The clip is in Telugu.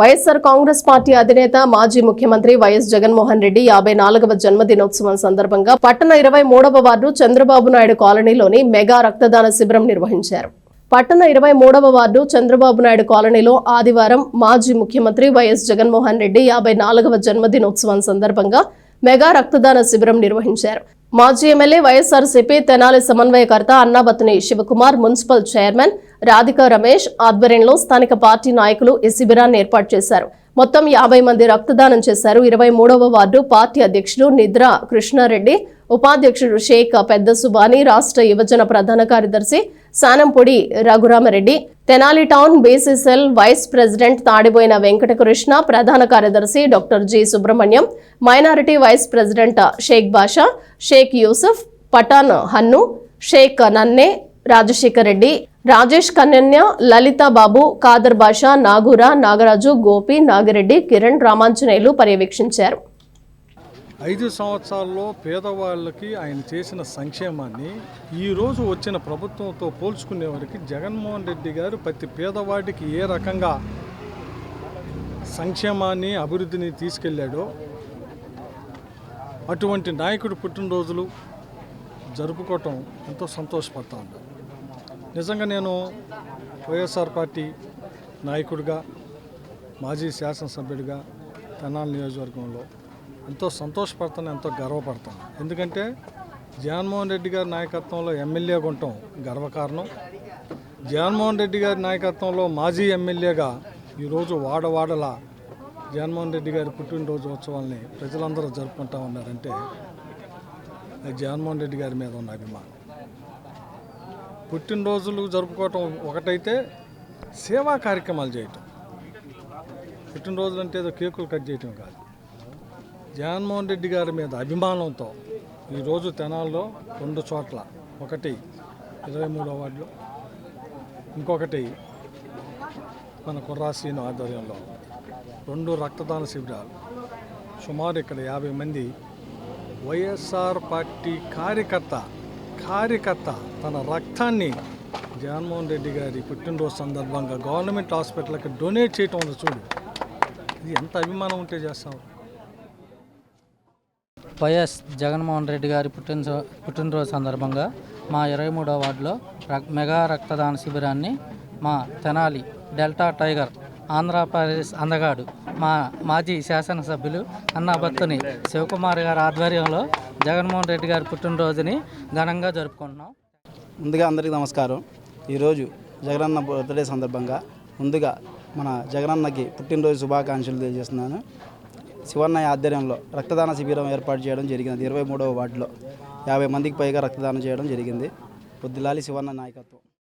వైఎస్సార్ కాంగ్రెస్ పార్టీ అధినేత మాజీ ముఖ్యమంత్రి వైఎస్ జగన్మోహన్ రెడ్డి యాభై నాలుగవ జన్మదినోత్సవం సందర్భంగా పట్టణ ఇరవై మూడవ వార్డు చంద్రబాబు నాయుడు కాలనీలోని మెగా రక్తదాన శిబిరం నిర్వహించారు. పట్టణ ఇరవై మూడవ వార్డు చంద్రబాబు నాయుడు కాలనీలో ఆదివారం మాజీ ముఖ్యమంత్రి వైఎస్ జగన్మోహన్ రెడ్డి యాభై నాలుగవ జన్మదినోత్సవం సందర్భంగా మెగా రక్తదాన శిబిరం నిర్వహించారు. మాజీ ఎమ్మెల్యే వైఎస్ఆర్సీపీ తెనాలి సమన్వయకర్త అన్నాబత్తుని శివకుమార్ మున్సిపల్ చైర్మన్ రాధికా రమేష్ ఆధ్వర్యంలో స్థానిక పార్టీ నాయకులు ఈ శిబిరాన్ని ఏర్పాటు చేశారు. మొత్తం యాభై మంది రక్తదానం చేశారు. ఇరవై మూడవ వార్డు పార్టీ అధ్యక్షుడు నిద్ర కృష్ణారెడ్డి ఉపాధ్యక్షుడు షేక్ పెద్ద సుబాని రాష్ట్ర యువజన ప్రధాన కార్యదర్శి Sanampodi Raghurama Reddy. Tenali town BCCL vice president Tadiboina Venkatakrishna ప్రధాన కార్యదర్శి doctor G Subrahmanyam minority vice president Shaik Basha Shaik Yusuf Pathan Hannu Shaik Nanne Rajasekhar Reddy Rajesh కన్యన్య లలిత బాబు కాదర్ బాషా నాగూర నాగరాజు గోపి నాగిరెడ్డి కిరణ్ రామాంజనేయులు పర్యవేక్షించారు. ఐదు సంవత్సరాల్లో పేదవాళ్ళకి ఆయన చేసిన సంక్షేమాన్ని ఈరోజు వచ్చిన ప్రభుత్వంతో పోల్చుకునే వారికి జగన్మోహన్ రెడ్డి గారు ప్రతి పేదవాడికి ఏ రకంగా సంక్షేమాన్ని అభివృద్ధిని తీసుకెళ్ళాడో అటువంటి నాయకుడు పుట్టినరోజులు జరుపుకోవటం ఎంతో సంతోషపడతా ఉన్నాను నిజంగా నేను వైఎస్ఆర్ పార్టీ నాయకుడిగా మాజీ శాసనసభ్యుడిగా తెనాలి నియోజకవర్గంలో ఎంతో సంతోషపడతాను ఎంతో గర్వపడతాను. ఎందుకంటే జగన్మోహన్ రెడ్డి గారి నాయకత్వంలో ఎమ్మెల్యేగా ఉండటం గర్వకారణం. జగన్మోహన్ రెడ్డి గారి నాయకత్వంలో మాజీ ఎమ్మెల్యేగా ఈరోజు వాడవాడల జగన్మోహన్ రెడ్డి గారి పుట్టినరోజు ఉత్సవాల్ని ప్రజలందరూ జరుపుకుంటా ఉన్నారంటే జగన్మోహన్ రెడ్డి గారి మీద ఉన్న అభిమానం. పుట్టినరోజులు జరుపుకోవటం ఒకటైతే సేవా కార్యక్రమాలు చేయటం. పుట్టినరోజులు అంటే ఏదో కేకులు కట్ చేయటం కాదు. జగన్మోహన్ రెడ్డి గారి మీద అభిమానంతో ఈరోజు తెనాల్లో రెండు చోట్ల ఒకటి ఇరవై మూడో వార్డులో ఇంకొకటి మన కుర్రాసీను ఆధ్వర్యంలో రెండు రక్తదాన శిబిరాలు. సుమారు ఇక్కడ యాభై మంది వైఎస్ఆర్ పార్టీ కార్యకర్త కార్యకర్త తన రక్తాన్ని జగన్మోహన్ రెడ్డి గారి పుట్టినరోజు సందర్భంగా గవర్నమెంట్ హాస్పిటల్కి డొనేట్ చేయటం ఉంది చూడు. ఇది ఎంత అభిమానం ఉంటే చేస్తాం వైఎస్ జగన్మోహన్ రెడ్డి గారి పుట్టిన పుట్టినరోజు సందర్భంగా మా ఇరవై మూడవ వార్డులో రక్- మెగా రక్తదాన శిబిరాన్ని మా తెనాలి డెల్టా టైగర్ ఆంధ్రప్రదేశ్ అందగాడు మా మాజీ శాసనసభ్యులు అన్నాబత్తుని శివకుమార్ గారి ఆధ్వర్యంలో జగన్మోహన్ రెడ్డి గారి పుట్టినరోజుని ఘనంగా జరుపుకుంటున్నాం. ముందుగా అందరికీ నమస్కారం. ఈరోజు జగనన్న బర్త్డే సందర్భంగా ముందుగా మన జగనన్నకి పుట్టినరోజు శుభాకాంక్షలు తెలియజేస్తున్నాను. శివన్నయ్య ఆధ్వర్యంలో రక్తదాన శిబిరం ఏర్పాటు చేయడం జరిగింది. ఇరవై మూడవ వార్డులో యాభై మందికి పైగా రక్తదానం చేయడం జరిగింది. పొద్దులాలి శివన్న నాయకత్వం.